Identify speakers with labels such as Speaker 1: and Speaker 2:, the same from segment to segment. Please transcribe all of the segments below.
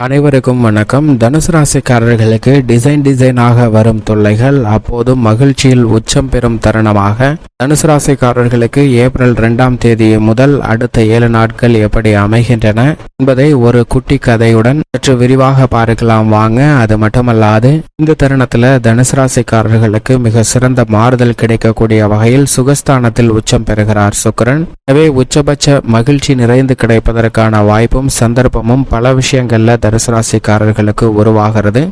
Speaker 1: அனைவருக்கும் வணக்கம். தனுசு ராசிக்காரர்களுக்கு டிசைன் டிசைனாக வரும் தொல்லைகள் அப்போதும் மகிழ்ச்சியில் உச்சம் பெறும் தருணமாக. தனுசு ராசிக்காரர்களுக்கு ஏப்ரல் இரண்டாம் தேதி முதல் அடுத்த ஏழு நாட்கள் எப்படி அமைகின்றன என்பதை ஒரு குட்டி கதையுடன் சற்று விரிவாக பார்க்கலாம். வாங்க அது மட்டுமல்லாது இந்த தருணத்துல தனுசு ராசிக்காரர்களுக்கு மிக சிறந்த மாறுதல் கிடைக்கக்கூடிய வகையில் சுகஸ்தானத்தில் உச்சம் பெறுகிறார் சுக்கரன். எனவே உச்சபட்ச மகிழ்ச்சி நிறைந்து கிடைப்பதற்கான வாய்ப்பும் சந்தர்ப்பமும் பல விஷயங்கள்ல தனுசு ராசிக்காரர்களுக்கு உருவாகிறது.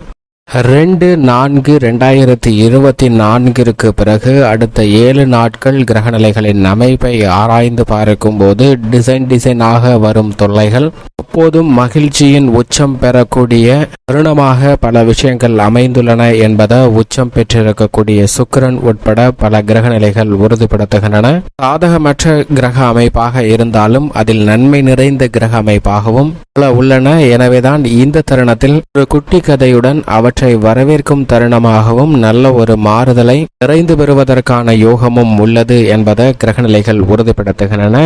Speaker 1: ரெண்டு நான்கு ரெண்டாயிரத்தி இருபத்தி நான்கிற்கு பிறகு அடுத்த ஏழு நாட்கள் கிரகநிலைகளின் அமைப்பை ஆராய்ந்து பார்க்கும்போது டிசைன் டிசைனாக வரும் தொல்லைகள் அப்போதும் மகிழ்ச்சியின் உச்சம் பெறக்கூடிய தருணமாக பல விஷயங்கள் அமைந்துள்ளன என்பதை உச்சம் பெற்றிருக்கக்கூடிய சுக்கரன் உட்பட பல கிரகநிலைகள் உறுதிப்படுத்துகின்றன. சாதகமற்ற கிரக அமைப்பாக இருந்தாலும் அதில் நன்மை நிறைந்த கிரக அமைப்பாகவும் பல உள்ளன. எனவேதான் இந்த தருணத்தில் ஒரு குட்டி கதையுடன் அவற்றை வரவேற்கும் தருணமாகவும் நல்ல ஒரு மாறுதலை நிறைந்து பெறுவதற்கான யோகமும் உள்ளது என்பதை கிரகநிலைகள் உறுதிப்படுத்துகின்றன.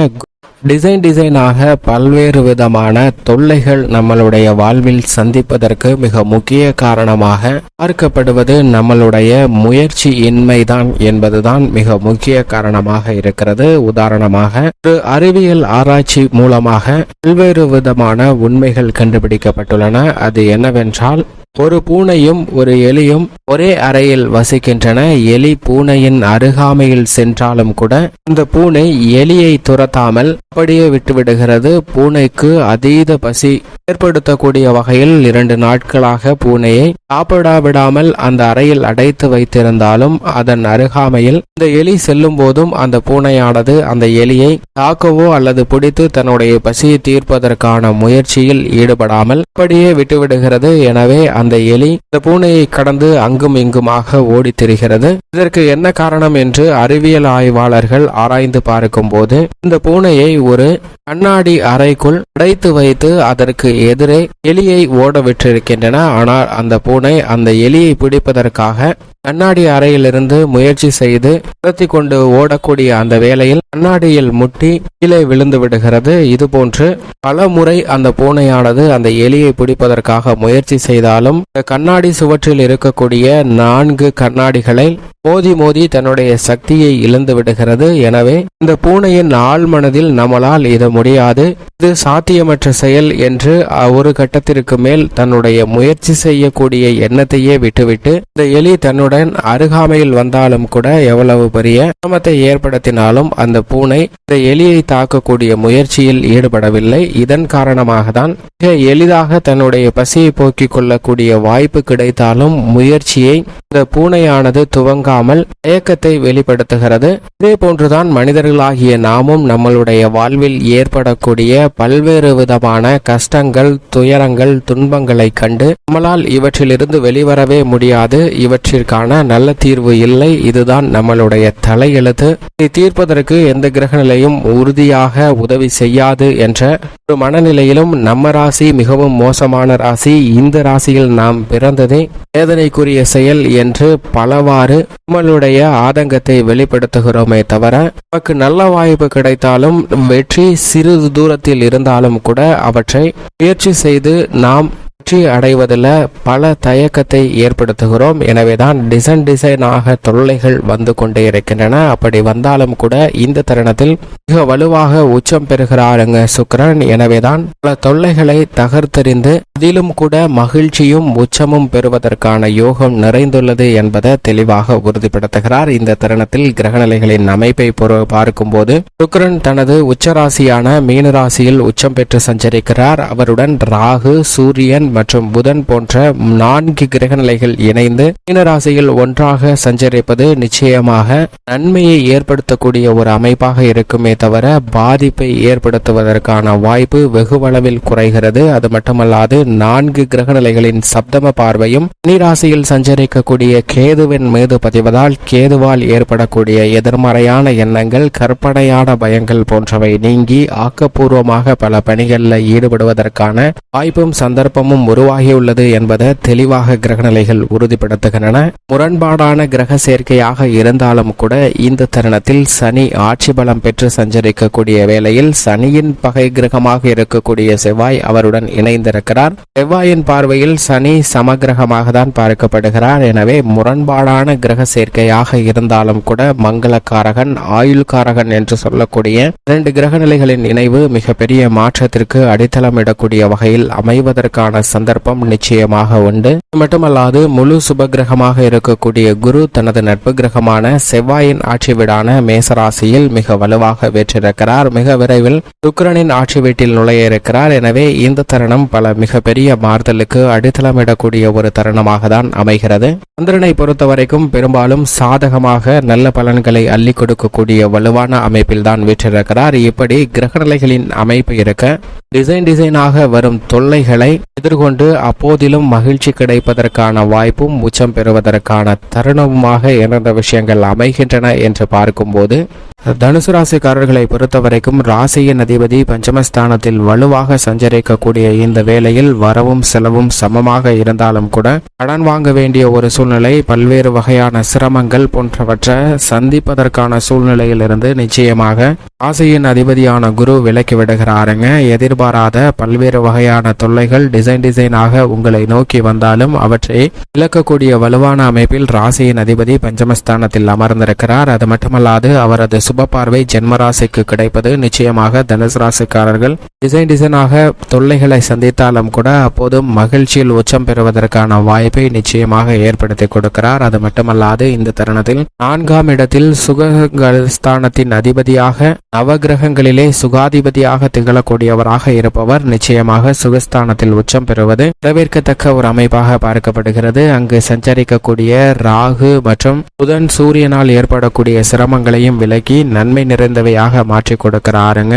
Speaker 1: டிசைன் டிசைனாக பல்வேறு விதமான தொல்லைகள் நம்மளுடைய வாழ்வில் சந்திப்பதற்கு மிக முக்கிய காரணமாக பார்க்கப்படுவது நம்மளுடைய முயற்சி இன்மைதான் என்பதுதான் மிக முக்கிய காரணமாக இருக்கிறது. உதாரணமாக ஒரு அறிவியல் ஆராய்ச்சி மூலமாக பல்வேறு விதமான உண்மைகள் கண்டுபிடிக்கப்பட்டுள்ளன. அது என்னவென்றால் ஒரு பூனையும் ஒரு எலியும் ஒரே அறையில் வசிக்கின்றன. எலி பூனையின் அருகாமையில் சென்றாலும் கூட இந்த பூனை எலியை துரத்தாமல் அப்படியே விட்டுவிடுகிறது. பூனைக்கு அதீத பசி ஏற்படுத்தக்கூடிய வகையில் இரண்டு நாட்களாக பூனையை சாப்பிடாவிடாமல் அந்த அறையில் அடைத்து வைத்திருந்தாலும் அதன் அருகாமையில் இந்த எலி செல்லும் போதும் அந்த பூனையானது அந்த எலியை தாக்கவோ அல்லது பிடித்து தன்னுடைய பசியை தீர்ப்பதற்கான முயற்சியில் ஈடுபடாமல் அப்படியே விட்டுவிடுகிறது. எனவே அந்த எலி இந்த பூனையை கடந்து அங்கும் இங்குமாக ஓடித் திரிகிறது. இதற்கு என்ன காரணம் என்று அறிவியல் ஆய்வாளர்கள் ஆராய்ந்து பார்க்கும்போது இந்த பூனையை ஒரு கண்ணாடி அறைக்குள் அடைத்து வைத்து அதற்கு எதிரே எலியை ஓட விட்டிருக்கின்றன. ஆனால் அந்த பூனை அந்த எலியை பிடிப்பதற்காக கண்ணாடி அறையிலிருந்து முயற்சி செய்து துரத்தி கொண்டு ஓடக்கூடிய அந்த வேளையில் கண்ணாடியில் முட்டி கீழே விழுந்து விடுகிறது. இதுபோன்று பல முறை அந்த பூனையானது அந்த எலியை பிடிப்பதற்காக முயற்சி செய்தாலும் இந்த கண்ணாடி சுவற்றில் இருக்கக்கூடிய நான்கு கண்ணாடிகளை மோதி மோதி தன்னுடைய சக்தியை இழந்து விடுகிறது. எனவே இந்த பூனையின் ஆழ்மனதில் நம்மளால் இது முடியாது. இது சாத்தியமற்ற செயல் என்று ஒரு கட்டத்திற்கு மேல் தன்னுடைய முயற்சி செய்யக்கூடிய எண்ணத்தையே விட்டுவிட்டு இந்த எலி தன்னுடைய பூனையுடன் அருகாமையில் வந்தாலும் கூட எவ்வளவு பெரிய சிரமத்தை ஏற்படுத்தினாலும் அந்த பூனை இந்த எலியை தாக்கக்கூடிய முயற்சியில் ஈடுபடவில்லை. இதன் காரணமாக தான் மிக எளிதாக தன்னுடைய பசியை போக்கிக் கொள்ளக்கூடிய வாய்ப்பு கிடைத்தாலும் முயற்சியை இந்த பூனையானது துவங்காமல் தயக்கத்தை வெளிப்படுத்துகிறது. இதே போன்றுதான் மனிதர்களாகிய நாமும் நம்மளுடைய வாழ்வில் ஏற்படக்கூடிய பல்வேறு விதமான கஷ்டங்கள் துயரங்கள் துன்பங்களை கண்டு நம்மளால் இவற்றிலிருந்து வெளிவரவே முடியாது. இவற்றிற்கான நல்ல தீர்வு இல்லை. இதுதான் நம்மளுடைய தலையெழுத்து. இதை தீர்ப்பதற்கு எந்த கிரக நிலையும் உறுதியாக உதவி செய்யாது என்ற ஒரு மனநிலையிலும் நம்ம ராசி மிகவும் மோசமான ராசி. இந்த ராசியில் நாம் பிறந்ததே வேதனைக்குரிய செயல் என்று பலவாறு நம்மளுடைய ஆதங்கத்தை வெளிப்படுத்துகிறோமே தவிர நமக்கு நல்ல வாய்ப்பு கிடைத்தாலும் வெற்றி சிறிது தூரத்தில் இருந்தாலும் கூட அவற்றை முயற்சி செய்து நாம் வெற்றி அடைவதில் பல தயக்கத்தை ஏற்படுத்துகிறோம். எனவேதான் டிசைன் டிசைனாக தொல்லைகள் வந்து கொண்டே இருக்கின்றன. அப்படி வந்தாலும் கூட இந்த தருணத்தில் மிக வலுவாக உச்சம் பெறுகிறாருங்க சுக்கிரன். எனவேதான் பல தொல்லைகளை தகர்த்தெறிந்து அதிலும் கூட மகிழ்ச்சியும் உச்சமும் பெறுவதற்கான யோகம் நிறைந்துள்ளது என்பதை தெளிவாக உறுதிப்படுத்துகிறார். இந்த தருணத்தில் கிரகநிலைகளின் அமைப்பை பார்க்கும்போது சுக்கிரன் தனது உச்சராசியான மீனராசியில் உச்சம் பெற்று சஞ்சரிக்கிறார். அவருடன் ராகு சூரியன் மற்றும் புதன் போன்ற நான்கு கிரகநிலைகள் இணைந்து மீனராசியில் ஒன்றாக சஞ்சரிப்பது நிச்சயமாக நன்மையை ஏற்படுத்தக்கூடிய ஒரு அமைப்பாக இருக்குமே தவிர பாதிப்பை ஏற்படுத்துவதற்கான வாய்ப்பு வெகுவளவில் குறைகிறது. அது மட்டுமல்லாது நான்கு கிரகநிலைகளின் சப்தம பார்வையும் நீராசியில் சஞ்சரிக்கக்கூடிய கேதுவின் மீது பதிவதால் கேதுவால் ஏற்படக்கூடிய எதிர்மறையான எண்ணங்கள் கற்பனையான பயங்கள் போன்றவை நீங்கி ஆக்கப்பூர்வமாக பல பணிகளில் ஈடுபடுவதற்கான வாய்ப்பும் சந்தர்ப்பமும் உருவாகியுள்ளது என்பதை தெளிவாக கிரகநிலைகள் உறுதிப்படுத்துகின்றன. முரண்பாடான கிரக சேர்க்கையாக இருந்தாலும் கூட இந்த தருணத்தில் சனி ஆட்சி பலம் பெற்று சஞ்சரிக்கக்கூடிய வேளையில் சனியின் பகை கிரகமாக இருக்கக்கூடிய செவ்வாய் அவருடன் இணைந்திருக்கிறார். செவ்வாயின் பார்வையில் சனி சமகிரகமாக தான் பார்க்கப்படுகிறார். எனவே முரண்பாடான கிரக சேர்க்கையாக இருந்தாலும் கூட மங்களக்காரகன் ஆயுள்காரகன் என்று சொல்லக்கூடிய இரண்டு கிரகநிலைகளின் இணைவு மிகப்பெரிய மாற்றத்திற்கு அடித்தளமிடக்கூடிய வகையில் அமைவதற்கான சந்தர்ப்பம் நிச்சயமாக உண்டு. இது மட்டுமல்லாது முழு சுபகிரகமாக இருக்கக்கூடிய குரு தனது நட்பு கிரகமான செவ்வாயின் ஆட்சி வீடான மேசராசியில் மிக வலுவாக வெற்றிருக்கிறார். மிக விரைவில் சுக்கரனின் ஆட்சி வீட்டில் நுழைய இருக்கிறார். எனவே இந்த தருணம் பல மிகப்பெரிய மாறுதலுக்கு அடித்தளமிடக்கூடிய ஒரு தருணமாக தான் அமைகிறது. சந்திரனை பொறுத்தவரைக்கும் பெரும்பாலும் சாதகமாக நல்ல பலன்களை அள்ளி கொடுக்கக்கூடிய வலுவான அமைப்பில் தான் வீற்றிருக்கிறார். இப்படி கிரகநிலைகளின் அமைப்பு இருக்க டிசைன் டிசைனாக வரும் தொல்லைகளை எதிர்கொண்டு அப்போதிலும் மகிழ்ச்சி கிடைப்பதற்கான வாய்ப்பும் உச்சம் பெறுவதற்கான தருணமுமாக எந்தெந்த விஷயங்கள் அமைகின்றன என்று பார்க்கும்போது தனுசு ராசிக்காரர்களை பொறுத்தவரைக்கும் ராசியின் அதிபதி பஞ்சமஸ்தானத்தில் வலுவாக சஞ்சரிக்கக்கூடிய இந்த வேளையில் வரவும் செலவும் சமமாக இருந்தாலும் கூட கடன் வாங்க வேண்டிய ஒரு சூழ்நிலை பல்வேறு வகையான சிரமங்கள் போன்றவற்றை சந்திப்பதற்கான சூழ்நிலையிலிருந்து நிச்சயமாக ராசியின் அதிபதியான குரு விலக்கி விடுகிறாருங்க. எதிர்பாராத பல்வேறு வகையான தொல்லைகள் டிசைன் டிசைனாக உங்களை நோக்கி வந்தாலும் அவற்றை இழக்கக்கூடிய வலுவான அமைப்பில் ராசியின் அதிபதி பஞ்சமஸ்தானத்தில் அமர்ந்திருக்கிறார். அது மட்டுமல்லாது அவரது சுப பார்வை ஜென்மராசிக்கு கிடைப்பது. நிச்சயமாக தனுசு ராசிக்காரர்கள் டிசைன் டிசைனாக தொல்லைகளை சந்தித்தாலும் கூட அப்போதும் மகிழ்ச்சியில் உச்சம் பெறுவதற்கான வாய்ப்பை நிச்சயமாக ஏற்படுத்தி கொடுக்கிறார். அது மட்டுமல்லாது இந்த தருணத்தில் நான்காம் இடத்தில் சுகஸ்தானத்தின் அதிபதியாக நவகிரகங்களிலே சுகாதிபதியாக திகழக்கூடியவராக இருப்பவர் நிச்சயமாக சுகஸ்தானத்தில் உச்சம் பெறுவது வரவேற்கத்தக்க ஒரு அமைப்பாக பார்க்கப்படுகிறது. அங்கு சஞ்சரிக்கக்கூடிய ராகு மற்றும் புதன் சூரியனால் ஏற்படக்கூடிய சிரமங்களையும் விலக்கி நன்மை நிறைந்தவையாக மாற்றி கொடுக்கிறாருங்க.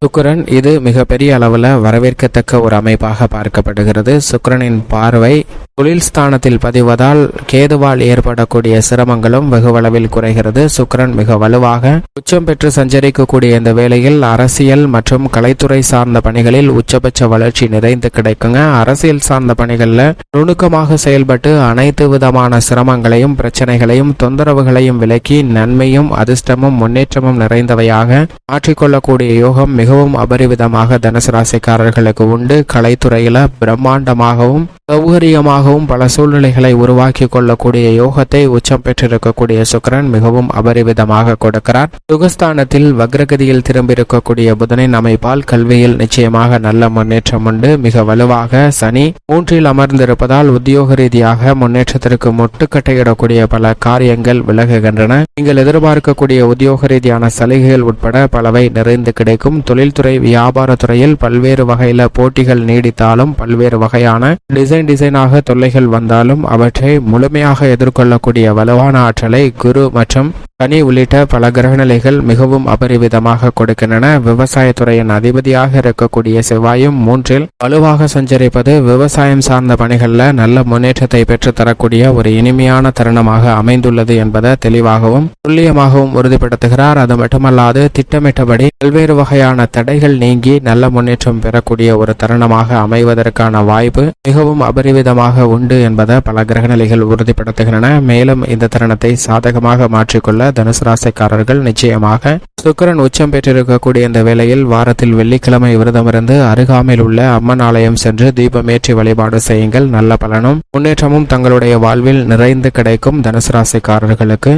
Speaker 1: சுக்கிரன் இது மிகப்பெரிய அளவில் வரவேற்கத்தக்க ஒரு அமைப்பாக பார்க்கப்படுகிறது. சுக்கரனின் பார்வை தொழில் ஸ்தானத்தில் பதிவதால் கேதுவால் ஏற்படக்கூடிய சிரமங்களும் வெகுவளவில் குறைகிறது. சுக்கிரன் மிக வலுவாக உச்சம் பெற்று சஞ்சரிக்கக்கூடிய இந்த வேளையில் அரசியல் மற்றும் கலைத்துறை சார்ந்த பணிகளில் உச்சபட்ச வளர்ச்சி நிறைந்து கிடைக்குங்க. அரசியல் சார்ந்த பணிகளில் நுணுக்கமாக செயல்பட்டு அனைத்து விதமான சிரமங்களையும் பிரச்சனைகளையும் தொந்தரவுகளையும் விலக்கி நன்மையும் அதிர்ஷ்டமும் முன்னேற்றமும் நிறைந்தவையாக மாற்றிக்கொள்ளக்கூடிய யோகம் மிகவும் அபரிவிதமாக தனுசு ராசிக்காரர்களுக்கு உண்டு. கலைத்துறையில பிரம்மாண்டமாகவும் சௌகரியமாகவும் பல சூழ்நிலைகளை உருவாக்கி கொள்ளக்கூடிய யோகத்தை உச்சம் பெற்றிருக்கக்கூடிய சுக்கரன் மிகவும் அபரிவிதமாக கொடுக்கிறார். சுகஸ்தானத்தில் வக்ரகதியில் திரும்பியிருக்கக்கூடிய புதனின் அமைப்பால் கல்வியில் நிச்சயமாக நல்ல முன்னேற்றம் உண்டு. மிக வலுவாக சனி மூன்றில் அமர்ந்திருப்பதால் உத்தியோக ரீதியாக முன்னேற்றத்திற்கு முட்டுக்கட்டையிடக்கூடிய பல காரியங்கள் விலகுகின்றன. நீங்கள் எதிர்பார்க்கக்கூடிய உத்தியோக ரீதியான சலுகைகள் உட்பட பலவை நிறைந்து கிடைக்கும். தொழில்துறை வியாபாரத்துறையில் பல்வேறு வகையில போட்டிகள் நீடித்தாலும் பல்வேறு வகையான டிசைன் டிசைன் டிசைனாக தொல்லைகள் வந்தாலும் அவற்றை முழுமையாக எதிர்கொள்ளக்கூடிய வலுவான ஆற்றலை குரு மற்றும் சனி உள்ளிட்ட பல கிரகநிலைகள் மிகவும் அபரிவிதமாக கொடுக்கின்றன. விவசாயத்துறையின் அதிபதியாக இருக்கக்கூடிய செவ்வாயும் மூன்றில் வலுவாக சஞ்சரிப்பது விவசாயம் சார்ந்த பணிகளில் நல்ல முன்னேற்றத்தை பெற்றுத்தரக்கூடிய ஒரு இனிமையான தருணமாக அமைந்துள்ளது என்பதை தெளிவாகவும் துல்லியமாகவும் உறுதிப்படுத்துகிறார். அது மட்டுமல்லாது திட்டமிட்டபடி பல்வேறு வகையான தடைகள் நீங்கி நல்ல முன்னேற்றம் பெறக்கூடிய ஒரு தருணமாக அமைவதற்கான வாய்ப்பு மிகவும் அபரிவிதமாக உண்டு என்பதை பல கிரகநிலைகள் உறுதிப்படுத்துகின்றன. மேலும் இந்த தருணத்தை சாதகமாக மாற்றிக்கொள்ள தனுசு ராசிக்காரர்கள் நிச்சயமாக சுக்கரன் உச்சம் பெற்றிருக்கக்கூடிய இந்த வேளையில் வாரத்தில் வெள்ளிக்கிழமை விரதமிருந்து அருகாமையில் உள்ள அம்மன் ஆலயம் சென்று தீபமேற்றி வழிபாடு செய்யுங்கள். நல்ல பலனும் முன்னேற்றமும் தங்களுடைய வாழ்வில் நிறைந்து கிடைக்கும் தனுசு ராசிக்காரர்களுக்கு.